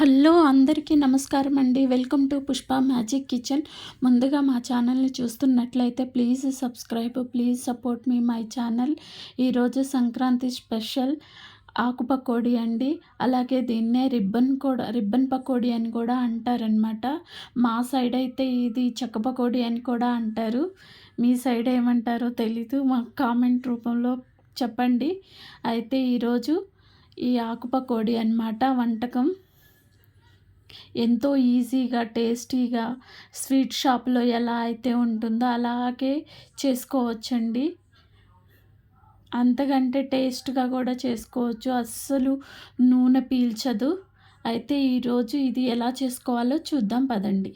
Hello అందరికీ నమస్కారం అండి. Welcome to Pushpa magic kitchen. ముందుగా మా ఛానల్ని చూస్తున్నట్లయితే please subscribe please support me my channel. ఈరోజు సంక్రాంతి స్పెషల్ ఆకు పకోడీ అండి. అలాగే దీన్నే రిబ్బన్ కూడా రిబ్బన్ పకోడీ అని కూడా అంటారనమాట మా సైడ్ అయితే ఇది చెక్క పకోడీ అని కూడా అంటారు. మీ సైడ్ ఏమంటారో తెలీదు. మా కామెంట్ రూపంలో చెప్పండి. అయితే ఈరోజు ఈ ఆకు పకోడీ అనమాట వంటకం. ఎంతో ఈజీగా టేస్టీగా స్వీట్ షాప్లో ఎలా అయితే ఉంటుందో అలాగే చేసుకోవచ్చండి. అంతకంటే టేస్ట్గా కూడా చేసుకోవచ్చు. అస్సలు నూనె పీల్చదు. అయితే ఈరోజు ఇది ఎలా చేసుకోవాలో చూద్దాం పదండి.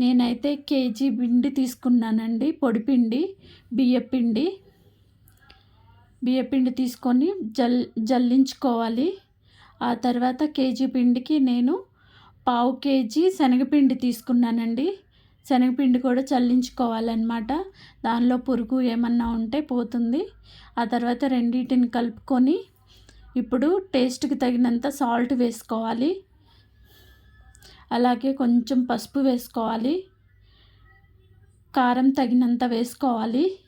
నేనైతే కేజీ పిండి తీసుకున్నానండి. పొడిపిండి బియ్యపిండి బియ్యపిండి తీసుకొని జల్ జల్లించుకోవాలి. ఆ తర్వాత కేజీ పిండికి నేను పావు కేజీ శనగపిండి తీసుకున్నానండి. శనగపిండి కూడా చల్లించుకోవాలన్నమాట. దానిలో పురుగు ఏమన్నా ఉంటే పోతుంది. ఆ తర్వాత రెండింటిని కలుపుకొని ఇప్పుడు టేస్ట్కి తగినంత సాల్ట్ వేసుకోవాలి. అలాగే కొంచెం పసుపు వేసుకోవాలి. కారం తగినంత వేసుకోవాలి.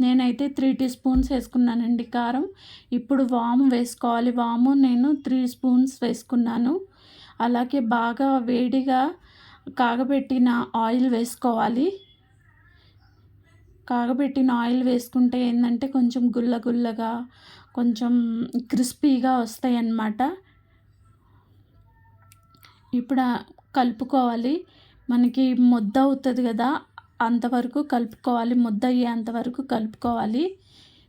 నేనైతే త్రీ టీ స్పూన్స్ వేసుకున్నానండి కారం. ఇప్పుడు వాము వేసుకోవాలి. వాము నేను త్రీ స్పూన్స్ వేసుకున్నాను. అలాగే బాగా వేడిగా కాగబెట్టిన ఆయిల్ వేసుకోవాలి. కాగబెట్టిన ఆయిల్ వేసుకుంటే ఏంటంటే కొంచెం గుల్ల గుల్లగా కొంచెం క్రిస్పీగా వస్తాయి అన్నమాట ఇప్పుడు కలుపుకోవాలి. మనకి ముద్ద అవుతుంది కదా అంతవరకు కలుపుకోవాలి ముద్ద అయ్యేంతవరకు కలుపుకోవాలి.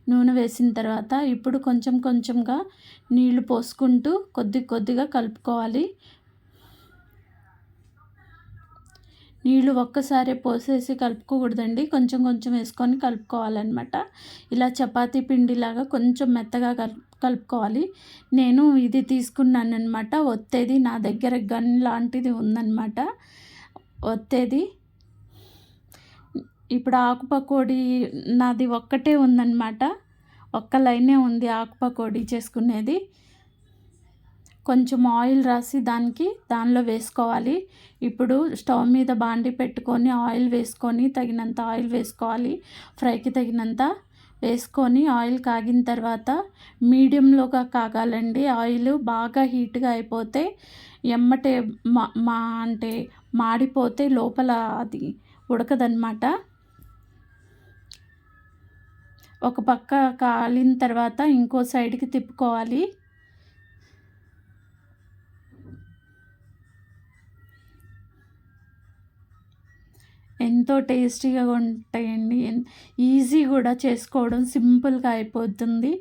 నూనె వేసిన తర్వాత ఇప్పుడు కొంచెం కొంచెంగా నీళ్ళు పోసుకుంటూ కొద్ది కొద్దిగా కలుపుకోవాలి. నీళ్ళు ఒక్కసారి పోసేసి కలుపుకోకూడదండి. కొంచెం కొంచెం వేసుకొని కలుపుకోవాలన్నమాట. ఇలా చపాతీ పిండిలాగా కొంచెం మెత్తగా కలు కలుపుకోవాలి. నేను ఇది తీసుకున్నాను అనమాట ఒత్తేది నా దగ్గర గన్ లాంటిది ఉందన్నమాట. ఒత్తేది ఇప్పుడు ఆకుపకోడి నాది ఒక్కటే ఉందన్నమాట. ఒక్క లైనే ఉంది ఆకుపకోడి చేసుకునేది. కొంచెం ఆయిల్ రాసి దానికి దానిలో వేసుకోవాలి. ఇప్పుడు స్టవ్ మీద బాండి పెట్టుకొని ఆయిల్ వేసుకొని తగినంత ఆయిల్ వేసుకోవాలి. ఫ్రైకి తగినంత వేసుకొని ఆయిల్ కాగిన తర్వాత మీడియంలోగా కాగాలండి. ఆయిల్ బాగా హీట్గా అయిపోతే ఎమ్మటే మా మా అంటే మాడిపోతే లోపల అది ఉడకదనమాట ఒక పక్క కాలిన తర్వాత ఇంకో సైడ్కి తిప్పుకోవాలి. ఎంతో టేస్టీగా ఉంటాయండి. ఈజీ కూడా చేసుకోవడం సింపుల్గా అయిపోతుంది.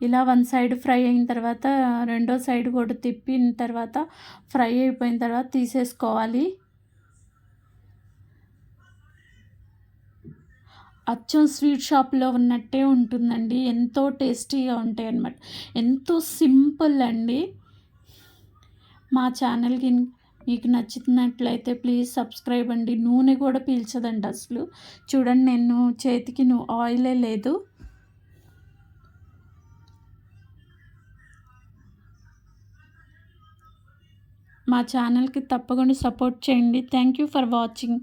ఇలా వన్ సైడ్ ఫ్రై అయిన తర్వాత రెండో సైడ్ కూడా తిప్పిన తర్వాత ఫ్రై అయిపోయిన తర్వాత తీసేసుకోవాలి. అచ్చం స్వీట్ షాప్లో ఉన్నట్టే ఉంటుందండి. ఎంతో టేస్టీగా ఉంటాయి అన్నమాట ఎంతో సింపుల్ అండి. మా ఛానల్కి మీకు నచ్చినట్లయితే ప్లీజ్ సబ్స్క్రైబ్ అండి. నూనె కూడా పీల్చదండి అసలు. చూడండి నేను చేతికి ఆయిలే లేదు. మా ఛానల్కి తప్పకుండా సపోర్ట్ చేయండి. Thank you for watching.